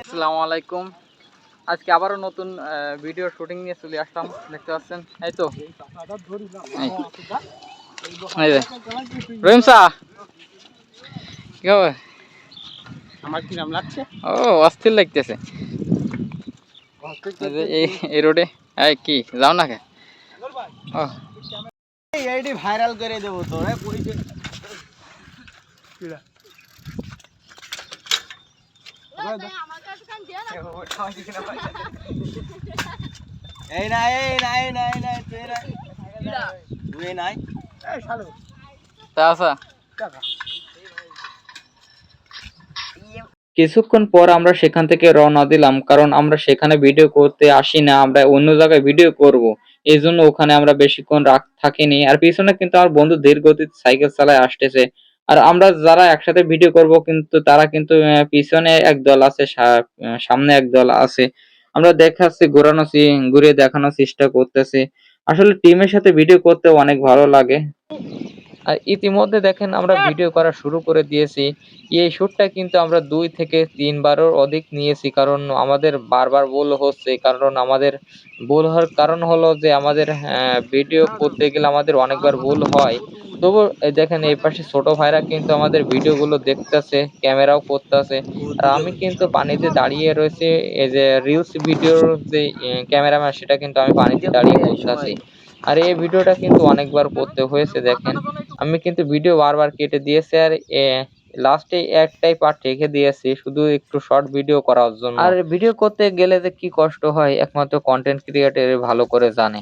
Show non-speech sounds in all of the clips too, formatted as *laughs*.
আসসালামু আলাইকুম আজকে আবারও নতুন ভিডিও শুটিং নিয়ে চলে আসলাম দেখতে পাচ্ছেন? এই তো। রহিম শাহ কি হবে আমার কি নাম লাগছে? ও অস্থির লাগতেছে। এই এই রোডে এই কি যাও না কে? ও। এইটি ভাইরাল করে দেবো তো পরিচয়। *laughs* এই না এই না এই না এই না তুই না। তুই নাই? এই শালো। তা আসা কিছুক্ষণ পর আমরা সেখান থেকে রওনা দিলাম কারণ আমরা সেখানে ভিডিও করতে আসি না আমরা অন্য জায়গায় ভিডিও করব। এই জন্য ওখানে আমরা বেশিক্ষণ রাখ থাকিনি। আর পিছনে কিন্তু আমার বন্ধু ধীর গতিতে সাইকেল চালায় আসতেছে। আর আমরা যারা একসাথে ভিডিও করব কিন্তু তারা কিন্তু পিছনে এক দল আছে সামনে এক দল আছে। আমরা দেখাচ্ছি ঘোরানো ঘুরে দেখানোর চেষ্টা করতেছি। আসলে টিমের সাথে ভিডিও করতে অনেক ভালো লাগে। আর ইতিমধ্যে দেখেন আমরা ভিডিও করা শুরু করে দিয়েছি। এই শুটটা কিন্তু আমরা দুই থেকে তিনবারও অধিক নিয়েছি। কারণ আমাদের বারবার ভুল হচ্ছে। কারণ আমাদের ভুল হওয়ার কারণ হলো যে আমাদের ভিডিও করতে গেলে আমাদের অনেকবার ভুল হয়। তবু এই দেখেন, এই পাশে ছোট ভাইরা কিন্তু আমাদের ভিডিওগুলো দেখতেছে, ক্যামেরাও করতেছে। আর আমি কিন্তু পানিতে দাঁড়িয়ে রয়েছে, এই যে রিলস ভিডিওর যে ক্যামেরাম্যান, সেটা কিন্তু আমি পানিতে দাঁড়িয়ে করতেছি আর এই ভিডিওটা কিন্তু অনেকবার করতে হয়েছে, দেখেন। আমি কিন্তু ভিডিও বারবার কেটে দিয়েছি, আর লাস্টে একটাই পার্ট রেখে দিয়েছি, শুধু একটু শর্ট ভিডিও করার জন্য। আর ভিডিও করতে গেলে যে কি কষ্ট হয়, একমাত্র কন্টেন্ট ক্রিয়েটর ভালো করে জানে।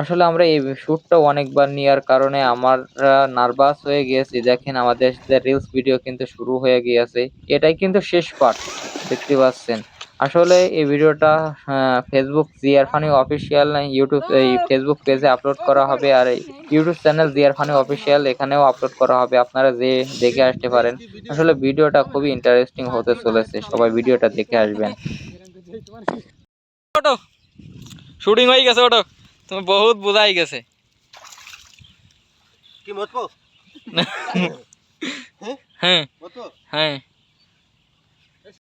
আসলে আমরা এই শ্যুটটা অনেকবার নেওয়ার কারণে আমরা নার্ভাস হয়ে গিয়েছি। দেখেন আমাদের রিলস ভিডিও কিন্তু শুরু হয়ে গিয়েছে। এটাই কিন্তু শেষ পার্ট দেখতে পাচ্ছেন। আসলে এই ভিডিওটা ফেসবুক জিয়ার ফানি অফিসিয়াল ইউটিউব এই ফেসবুক পেজে আপলোড করা হবে আর ইউটিউব চ্যানেল জিয়ার ফানি অফিসিয়াল এখানেও আপলোড করা হবে। আপনারা যে দেখে আসতে পারেন। আসলে ভিডিওটা খুবই ইন্টারেস্টিং হতে চলেছে। সবাই ভিডিওটা দেখে আসবেন। শুটিং হয়ে গেছে ওটো তুমি বহুত বোঝাই গেছে কি মতবো হ্যাঁ মতবো হ্যাঁ